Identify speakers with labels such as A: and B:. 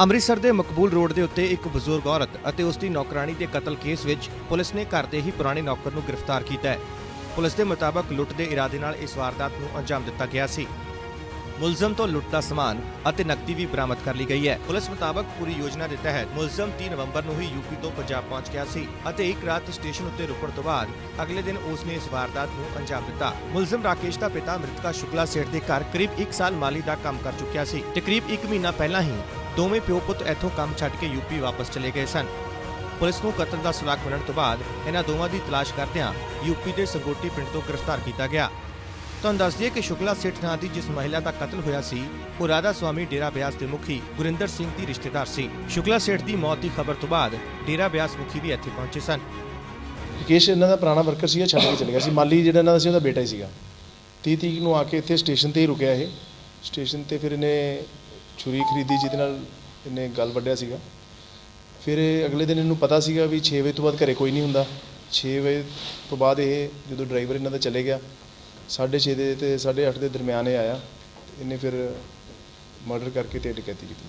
A: ਅੰਮ੍ਰਿਤਸਰ ਦੇ ਮਕਬੂਲ ਰੋਡ ਦੇ ਉੱਤੇ ਇੱਕ ਬਜ਼ੁਰਗ ਔਰਤ ਅਤੇ ਉਸ ਦੀ ਨੌਕਰਾਨੀ ਦੇ ਕਤਲ ਕੇਸ ਵਿੱਚ ਪੁਲਿਸ ਨੇ ਘਰ ਦੇ ਹੀ ਪੁਰਾਣੇ ਨੌਕਰ ਨੂੰ ਗ੍ਰਿਫਤਾਰ ਕੀਤਾ ਹੈ। ਪੁਲਿਸ ਦੇ ਮੁਤਾਬਕ ਲੁੱਟ ਦੇ ਇਰਾਦੇ ਨਾਲ ਇਸ ਵਾਰਦਾਤ ਨੂੰ ਅੰਜਾਮ ਦਿੱਤਾ ਗਿਆ ਸੀ। ਮੁਲਜ਼ਮ ਤੋਂ ਲੁੱਟ ਦਾ ਸਮਾਨ ਅਤੇ ਨਕਦੀ ਵੀ ਬਰਾਮਦ ਕਰ ਲਈ ਗਈ ਹੈ। ਪੁਲਿਸ ਮੁਤਾਬਕ ਪੂਰੀ ਯੋਜਨਾ ਦੇ ਤਹਿਤ ਮੁਲਜ਼ਮ 3 ਨਵੰਬਰ ਨੂੰ ਹੀ ਯੂਪੀ ਤੋਂ ਪੰਜਾਬ ਪਹੁੰਚ ਗਿਆ ਸੀ ਅਤੇ ਇੱਕ ਰਾਤ ਸਟੇਸ਼ਨ ਉੱਤੇ ਰੁਕਣ ਤੋਂ ਬਾਅਦ ਅਗਲੇ ਦਿਨ ਉਸ ਨੇ ਇਸ ਵਾਰਦਾਤ ਨੂੰ ਅੰਜਾਮ ਦਿੱਤਾ। ਮੁਲਜ਼ਮ ਰਾਕੇਸ਼ ਦਾ ਪਿਤਾ ਮ੍ਰਿਤਕਾ ਸ਼ੁਕਲਾ ਸੇਠ ਦੇ ਘਰ ਕਰੀਬ 1 ਸਾਲ ਮਾਲੀ ਦਾ ਕੰਮ ਕਰ ਚੁੱਕਿਆ ਸੀ। ਤਕਰੀਬ ਕਰੀਬ 1 ਮਹੀਨਾ ਪਹਿਲਾਂ ਹੀ ਦੋਵੇਂ ਪਿਓ ਪੁੱਤ ਇੱਥੋਂ ਕੰਮ ਛੱਡ ਕੇ ਯੂਪੀ ਵਾਪਸ ਚਲੇ ਗਏ ਸਨ। ਪੁਲਿਸ ਨੂੰ ਕਤਲ ਦਾ ਸੁਰਾਗ ਮਿਲਣ ਤੋਂ ਬਾਅਦ ਇਹਨਾਂ ਦੋਵਾਂ ਦੀ ਤਲਾਸ਼ ਕਰਦਿਆਂ ਯੂਪੀ ਦੇ ਸੰਗੋਟੀ ਪਿੰਡ ਤੋਂ ਗ੍ਰਿਫਤਾਰ ਕੀਤਾ ਗਿਆ। ਤੁਹਾਨੂੰ ਦੱਸ ਦਈਏ ਕਿ ਸ਼ੁਕਲਾ ਸੇਠ ਨਾਂ ਦੀ ਜਿਸ ਮਹਿਲਾ ਦਾ ਕਤਲ ਹੋਇਆ ਸੀ, ਉਹ ਰਾਧਾ ਸੁਆਮੀ ਡੇਰਾ ਬਿਆਸ ਦੇ ਮੁਖੀ ਗੁਰਿੰਦਰ ਸਿੰਘ ਦੀ ਰਿਸ਼ਤੇਦਾਰ ਸੀ। ਸ਼ੁਕਲਾ ਸੇਠ ਦੀ ਮੌਤ ਦੀ ਖਬਰ ਤੋਂ ਬਾਅਦ ਡੇਰਾ ਬਿਆਸ ਮੁਖੀ ਵੀ ਇੱਥੇ ਪਹੁੰਚੇ ਸਨ।
B: ਰਕੇਸ਼ ਇਹਨਾਂ ਦਾ ਪੁਰਾਣਾ ਵਰਕਰ ਸੀਗਾ, ਛੱਡ ਕੇ ਚਲੇ ਗਿਆ ਸੀ। ਮਾਲੀ ਜਿਹੜਾ ਇਹਨਾਂ ਦਾ ਸੀ, ਉਹਦਾ ਬੇਟਾ ਹੀ ਸੀਗਾ। 30 ਤਰੀਕ ਨੂੰ ਆ ਕੇ ਇੱਥੇ ਸਟੇਸ਼ਨ ਤੇ ਹੀ ਰੁਕਿਆ ਇਹ। ਸਟੇਸ਼ਨ ਤੇ ਫਿਰ ਇਹਨੇ ਛੁਰੀ ਖਰੀਦੀ ਜਿਹਦੇ ਨਾਲ ਇਹਨੇ ਗਲ ਵੱਢਿਆ ਸੀਗਾ। ਫਿਰ ਇਹ ਅਗਲੇ ਦਿਨ ਇਹਨੂੰ ਪਤਾ ਸੀਗਾ ਵੀ 6 ਵਜੇ ਤੋਂ ਬਾਅਦ ਘਰੇ ਕੋਈ ਨਹੀਂ ਹੁੰਦਾ। 6 ਵਜੇ ਤੋਂ ਬਾਅਦ ਇਹ ਜਦੋਂ ਡਰਾਈਵਰ ਇਹਨਾਂ ਦਾ ਚਲੇ ਗਿਆ 6:30 ਦੇ ਤੇ 8:30 ਦੇ ਦਰਮਿਆਨ ਇਹ ਆਇਆ। ਇਹਨੇ ਫਿਰ ਮਰਡਰ ਕਰਕੇ ਤੇ ਡਕੈਤੀ ਕੀਤੀ।